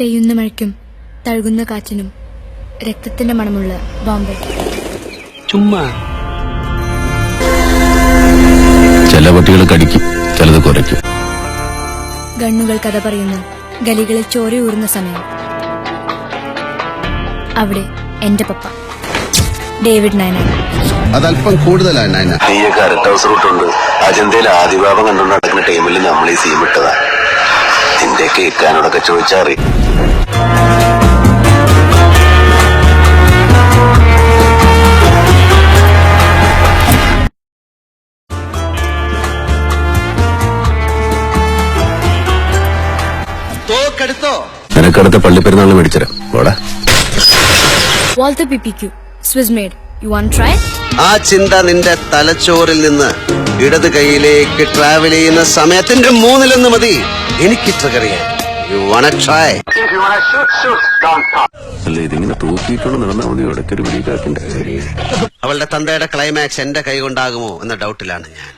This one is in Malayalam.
പെയ്യുന്ന മഴയ്ക്കും തഴുകുന്ന കാറ്റിനും രക്തത്തിന്റെ മണമുള്ള ബോംബെ. ചുമ്മാ. ചില പട്ടികൾ കടിക്കും ചിലത് കുരയ്ക്കും ഗണ്ണുകൾ കഥ പറയുന്ന ഗലികളിൽ ചോരയൂറുന്ന സമയം. അവിടെ എന്റെ പപ്പ ഡേവിഡ് നയന അതല്പം കൂടുതലാണ് നയന. നീയൊക്കെ അര ട്രൗസർ ഇട്ടുണ്ട്. അജന്തയിൽ ആദിഭാവം കണ്ടുകൊണ്ട് നടക്കുന്ന ടൈമിൽ നമ്മൾ ഈ സീം ഇട്ടതാ. നിന്റെ കേൾക്കാനോടൊക്കെ ചോദിച്ചാറി നിനക്കടുത്ത പള്ളിപ്പെരുന്നാളിന് മേടിച്ചരാം പോടാ. Walter Swiss made you want try ആ ചിന്ത നിന്റെ തലച്ചോറിൽ നിന്ന് ഇടത് കൈയിലേക്ക് ട്രാവൽ ചെയ്യുന്ന സമയത്തിന്റെ മൂന്നിലൊന്ന് മതി. എനിക്ക് ട്രിഗർ ചെയ്യാൻ. യു വണ ട്രൈ അല്ല ഇതിങ്ങനെ തൂക്കിയിട്ടുണ്ട് നടന്നാൽ മതി. ഇടയ്ക്കൊരു പിടിക്കാക്കിന്റെ അവളുടെ തന്തയുടെ ക്ലൈമാക്സ് എന്റെ കൈ കൊണ്ടാകുമോ എന്ന ഡൗട്ടിലാണ് ഞാൻ.